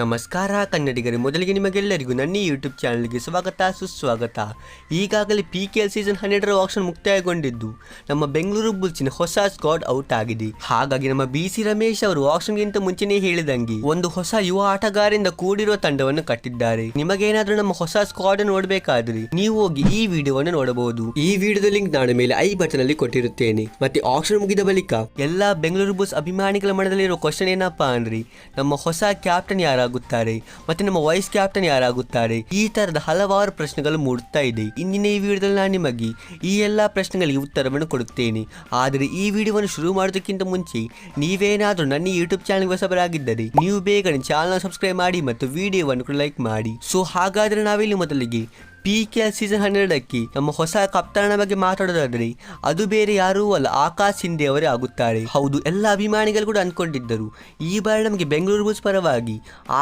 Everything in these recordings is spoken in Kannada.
ನಮಸ್ಕಾರ, ಕನ್ನಡಿಗರೇ. ಮೊದಲಿಗೆ ನಿಮಗೆಲ್ಲರಿಗೂ ನನ್ನ ಯೂಟ್ಯೂಬ್ ಚಾನಲ್ಗೆ ಸ್ವಾಗತ, ಸುಸ್ವಾಗತ. ಈಗಾಗಲೇ ಪಿ ಕೆ ಎಲ್ ಸೀಸನ್ ಹನ್ನೆರಡರ ಆಕ್ಷನ್ ಮುಕ್ತಾಯಗೊಂಡಿದ್ದು, ನಮ್ಮ ಬೆಂಗಳೂರು ಬುಲ್ಸಿನ ಹೊಸ ಸ್ಕ್ವಾಡ್ ಔಟ್ ಆಗಿದೆ. ಹಾಗಾಗಿ ನಮ್ಮ ಬಿ ಸಿ ರಮೇಶ್ ಅವರು ಆಕ್ಷನ್ಗಿಂತ ಮುಂಚೆನೇ ಹೇಳಿದಂಗೆ, ಒಂದು ಹೊಸ ಯುವ ಆಟಗಾರರಿಂದ ಕೂಡಿರುವ ತಂಡವನ್ನು ಕಟ್ಟಿದ್ದಾರೆ. ನಿಮಗೇನಾದರೂ ನಮ್ಮ ಹೊಸ ಸ್ಕ್ವಾಡ್ ನೋಡಬೇಕಾದ್ರೆ, ನೀವು ಹೋಗಿ ಈ ವಿಡಿಯೋವನ್ನು ನೋಡಬಹುದು. ಈ ವಿಡಿಯೋದ ಲಿಂಕ್ ನಾನು ಮೇಲೆ ಐ ಬಟನ್ ಅಲ್ಲಿ ಕೊಟ್ಟಿರುತ್ತೇನೆ. ಮತ್ತೆ ಆಕ್ಷನ್ ಮುಗಿದ ಬಳಿಕ, ಎಲ್ಲಾ ಬೆಂಗಳೂರು ಬುಲ್ಸ್ ಅಭಿಮಾನಿಗಳ ಮನದಲ್ಲಿರುವ ಕ್ವಶನ್ ಏನಪ್ಪಾ ಅಂದ್ರೆ, ನಮ್ಮ ಹೊಸ ಕ್ಯಾಪ್ಟನ್ ಯಾರಾಗುತ್ತಾರೆ? ಮತ್ತೆ ನಮ್ಮ ವೈಸ್ ಕ್ಯಾಪ್ಟನ್ ಯಾರಾಗುತ್ತಾರೆ? ಈ ತರದ ಹಲವಾರು ಪ್ರಶ್ನೆಗಳು ಮೂಡುತ್ತಾ ಇದೆ. ಇಂದಿನ ಈ ವಿಡಿಯೋದಲ್ಲಿ ನಾನು ನಿಮಗೆ ಈ ಎಲ್ಲಾ ಪ್ರಶ್ನೆಗಳಿಗೆ ಉತ್ತರವನ್ನು ಕೊಡುತ್ತೇನೆ. ಆದರೆ ಈ ವಿಡಿಯೋವನ್ನು ಶುರು ಮಾಡೋದಕ್ಕಿಂತ ಮುಂಚೆ, ನೀವೇನಾದರೂ ನನ್ನ ಯೂಟ್ಯೂಬ್ ಚಾನಲ್ ಹೊಸಬರಾಗಿದ್ದರೆ, ನೀವು ಬೇಗನೆ ಚಾನಲ್ ಸಬ್ಸ್ಕ್ರೈಬ್ ಮಾಡಿ ಮತ್ತು ವಿಡಿಯೋವನ್ನು ಲೈಕ್ ಮಾಡಿ. ಸೊ ಹಾಗಾದ್ರೆ ನಾವಿಲ್ಲಿ ಮೊದಲಿಗೆ ಪಿ ಕೆ ಎಲ್ ಸೀಸನ್ ಹನ್ನೆರಡಕ್ಕೆ ನಮ್ಮ ಹೊಸ ಕಪ್ತಾನ ಬಗ್ಗೆ ಮಾತಾಡೋದಾದ್ರೆ ಅದು ಬೇರೆ ಯಾರೂ ಅಲ್ಲ ಆಕಾಶ್ ಹಿಂದೆ ಅವರೇ ಆಗುತ್ತಾರೆ. ಹೌದು, ಎಲ್ಲ ಅಭಿಮಾನಿಗಳು ಕೂಡ ಅನ್ಕೊಂಡಿದ್ದರು ಈ ಬಾರಿ ನಮಗೆ ಬೆಂಗಳೂರು ಬುಲ್ಸ್ ಪರವಾಗಿ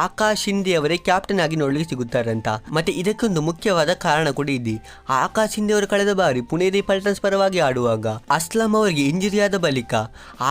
ಆಕಾಶ್ ಹಿಂದೆ ಅವರೇ ಕ್ಯಾಪ್ಟನ್ ಆಗಿ ನೋಡಲಿಕ್ಕೆ ಸಿಗುತ್ತಾರಂತ. ಮತ್ತೆ ಇದಕ್ಕೊಂದು ಮುಖ್ಯವಾದ ಕಾರಣ ಕೂಡ ಇದೆ. ಆಕಾಶ್ ಹಿಂದೆ ಅವರು ಕಳೆದ ಬಾರಿ ಪುಣೆ ಪಲ್ಟನ್ಸ್ ಪರವಾಗಿ ಆಡುವಾಗ ಅಸ್ಲಂ ಅವರಿಗೆ ಇಂಜುರಿ ಆದ ಬಳಿಕ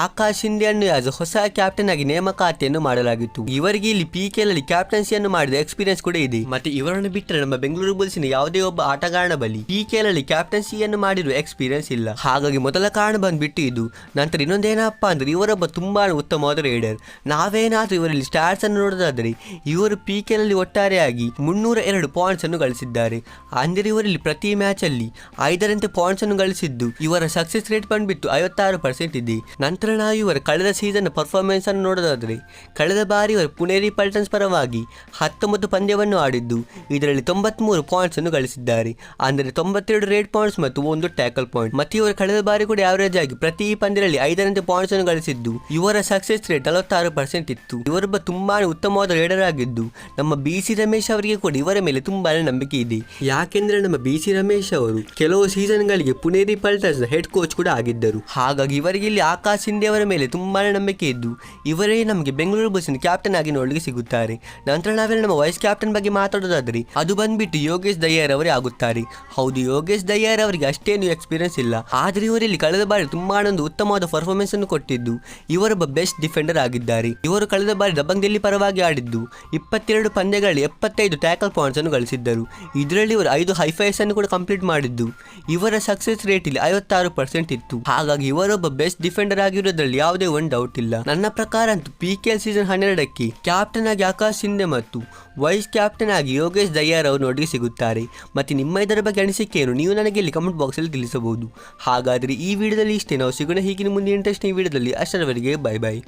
ಆಕಾಶ್ ಹಿಂದೆಯನ್ನು ಆಸ್ ಹೊಸ ಕ್ಯಾಪ್ಟನ್ ಆಗಿ ನೇಮಕಾತಿಯನ್ನು ಮಾಡಲಾಗಿತ್ತು. ಇವರಿಗೆ ಇಲ್ಲಿ ಪಿ ಕೆ ಅಲ್ಲಿ ಕ್ಯಾಪ್ಟನ್ಸಿಯನ್ನು ಮಾಡಿದ ಎಕ್ಸ್ಪೀರಿಯನ್ಸ್ ಕೂಡ ಇದೆ. ಮತ್ತೆ ಇವರನ್ನು ಬಿಟ್ಟರೆ ನಮ್ಮ ಬೆಂಗಳೂರು ಬುಲ್ಸಿನ ಯಾವುದೇ ಒಬ್ಬ ಆಟಗಾರನ ಬಳಿ ಪಿ ಕೆಲಲ್ಲಿ ಕ್ಯಾಪ್ಟನ್ಸಿಯನ್ನು ಮಾಡಿರುವ ಎಕ್ಸ್ಪೀರಿಯನ್ಸ್ ಇಲ್ಲ. ಹಾಗಾಗಿ ಮೊದಲ ಕಾರಣ ಬಂದ್ಬಿಟ್ಟು ಇದು. ನಂತರ ಇನ್ನೊಂದೇನಪ್ಪ ಅಂದ್ರೆ ಇವರೊಬ್ಬ ತುಂಬಾ ಉತ್ತಮವಾದ ರೈಡರ್ ನಾವೇನಾದ್ರೂ ಇವರಲ್ಲಿ ಸ್ಟಾರ್ಸ್ ಅನ್ನು ನೋಡೋದಾದ್ರೆ ಇವರು ಪಿ ಕೆ ಅಲ್ಲಿ ಒಟ್ಟಾರೆಯಾಗಿ ಮುನ್ನೂರ ಎರಡು ಪಾಯಿಂಟ್ಸ್ ಅನ್ನು ಗಳಿಸಿದ್ದಾರೆ. ಅಂದರೆ ಇವರಲ್ಲಿ ಪ್ರತಿ ಮ್ಯಾಚ್ ಅಲ್ಲಿ ಐದರಂತೆ ಪಾಯಿಂಟ್ಸ್ ಅನ್ನು ಗಳಿಸಿದ್ದು ಇವರ ಸಕ್ಸೆಸ್ ರೇಟ್ ಬಂದ್ಬಿಟ್ಟು ಐವತ್ತಾರು ಪರ್ಸೆಂಟ್ ಇದೆ. ನಂತರ ನಾವು ಇವರ ಕಳೆದ ಸೀಸನ್ ಪರ್ಫಾರ್ಮೆನ್ಸ್ ಅನ್ನು ನೋಡೋದಾದ್ರೆ ಕಳೆದ ಬಾರಿ ಇವರು ಪುಣೇರಿ ಪಲ್ಟನ್ಸ್ ಪರವಾಗಿ ಹತ್ತೊಂಬತ್ತು ಪಂದ್ಯವನ್ನು ಆಡಿದ್ದು. ಇದರಲ್ಲಿ ತೊಂಬತ್ಮೂರು ಪಾಯಿಂಟ್ಸ್ ಅನ್ನು ಗಳಿಸಿದ್ದಾರೆ. ಅಂದರೆ ತೊಂಬತ್ತೆರಡು ರೇಟ್ ಪಾಯಿಂಟ್ಸ್ ಮತ್ತು ಒಂದು ಟ್ಯಾಕಲ್ ಪಾಯಿಂಟ್ ಮತ್ತು ಇವರು ಕಳೆದ ಬಾರಿ ಕೂಡ ಆವರೇಜ್ ಆಗಿ ಪ್ರತಿ ಪಂದ್ಯದಲ್ಲಿ ಐದರಂತೆ ಪಾಯಿಂಟ್ಸ್ ಅನ್ನು ಗಳಿಸಿದ್ದು. ಇವರ ಸಕ್ಸೆಸ್ ರೇಟ್ ನಲವತ್ತಾರು ಪರ್ಸೆಂಟ್ ಇತ್ತು. ಇವರೊಬ್ಬ ತುಂಬಾ ಉತ್ತಮವಾದ ರೇಡರ್ ಆಗಿದ್ದು, ನಮ್ಮ ಬಿ ಸಿ ರಮೇಶ್ ಅವರಿಗೆ ಕೂಡ ಇವರ ಮೇಲೆ ತುಂಬಾನೇ ನಂಬಿಕೆ ಇದೆ. ಯಾಕೆಂದ್ರೆ ನಮ್ಮ ಬಿ ಸಿ ರಮೇಶ್ ಅವರು ಕೆಲವು ಸೀಸನ್ಗಳಿಗೆ ಪುಣೇರಿ ಪಲ್ಟರ್ಸ್ ಹೆಡ್ ಕೋಚ್ ಕೂಡ ಆಗಿದ್ದರು. ಹಾಗಾಗಿ ಇವರಿಗೆ ಇಲ್ಲಿ ಆಕಾಶ್ ಹಿಂದೆ ಅವರ ಮೇಲೆ ತುಂಬಾನೇ ನಂಬಿಕೆ ಇದ್ದು, ಇವರೇ ನಮಗೆ ಬೆಂಗಳೂರು ಬಸ್ಸಿನ ಕ್ಯಾಪ್ಟನ್ ಆಗಿ ನೋಡಲಿಕ್ಕೆ ಸಿಗುತ್ತಾರೆ. ನಂತರ ನಾವೆಲ್ಲ ನಮ್ಮ ವೈಸ್ ಕ್ಯಾಪ್ಟನ್ ಬಗ್ಗೆ ಮಾತಾಡೋದಾದ್ರೆ, ಅದು ಬಂದ್ಬಿಟ್ಟು ಯೋಗೇಶ್ ದಯ್ಯರ್ ಅವರೇ ಆಗುತ್ತಾರೆ. ಹೌದು ಯೋಗೇಶ್ ದಯ್ಯರ್ ಅವರಿಗೆ ಅಷ್ಟೇನು ಎಕ್ಸ್ಪೀರಿಯನ್ಸ್ ಇಲ್ಲ. ಆದರೆ ಇವರಲ್ಲಿ ಕಳೆದ ಬಾರಿ ತುಂಬಾ ಒಂದು ಉತ್ತಮವಾದ ಪರ್ಫಾರ್ಮೆನ್ಸ್ ಅನ್ನು ಕೊಟ್ಟಿದ್ದು. ಇವರೊಬ್ಬ ಬೆಸ್ಟ್ ಡಿಫೆಂಡರ್ ಆಗಿದ್ದಾರೆ. ಇವರು ಕಳೆದ ಬಾರಿ ದಬಂಗ್ ದಿಲ್ಲಿ ಪರವಾಗಿ ಆಡಿದ್ದು. ಇಪ್ಪತ್ತೆರಡು ಪಂದ್ಯಗಳಲ್ಲಿ ಎಪ್ಪತ್ತೈದು ಟ್ಯಾಕಲ್ ಪಾಯಿಂಟ್ಸ್ ಅನ್ನು ಗಳಿಸಿದ್ದರು. ಇದರಲ್ಲಿ ಇವರು ಐದು ಹೈಫೈಸ್ ಅನ್ನು ಕೂಡ ಕಂಪ್ಲೀಟ್ ಮಾಡಿದ್ದು. ಇವರ ಸಕ್ಸಸ್ ರೇಟ್ ಇಲ್ಲಿ ಐವತ್ತಾರು ಪರ್ಸೆಂಟ್ ಇತ್ತು. ಹಾಗಾಗಿ ಇವರೊಬ್ಬ ಬೆಸ್ಟ್ ಡಿಫೆಂಡರ್ ಆಗಿರೋದ್ರಲ್ಲಿ ಯಾವುದೇ ಒಂದು ಡೌಟ್ ಇಲ್ಲ. ನನ್ನ ಪ್ರಕಾರ ಅಂತೂ ಪಿ ಕೆ ಎಲ್ ಸೀಸನ್ ಹನ್ನೆರಡಕ್ಕೆ ಕ್ಯಾಪ್ಟನ್ ಆಗಿ ಆಕಾಶ್ ಶಿಂದೆ ಮತ್ತು ವೈಸ್ ಕ್ಯಾಪ್ಟನ್ ಆಗಿ ಯೋಗೇಶ್ ದಯ್ಯಾರ್ ಅವರು ನೋಡಿಗೆ ಸಿಗುತ್ತಾರೆ. ಮತ್ತೆ ನಿಮ್ಮ ಇದರ ಬಗ್ಗೆ ಅನಿಸಿಕೆಯನ್ನು ನೀವು ನನಗೆ ಇಲ್ಲಿ ಕಮೆಂಟ್ ಬಾಕ್ಸಲ್ಲಿ ತಿಳಿಸಬಹುದು. ಹಾಗಾದರೆ ಈ ವಿಡಿಯೋದಲ್ಲಿ ಇಷ್ಟೇ. ನಾವು ಸಿಗೋಣ ಹೀಗಿನ ಮುಂದೆ ಇಂಟ್ರೆಸ್ಟ್ ಈ ವಿಡಿಯೋದಲ್ಲಿ. ಅಷ್ಟರವರೆಗೆ ಬೈ ಬೈ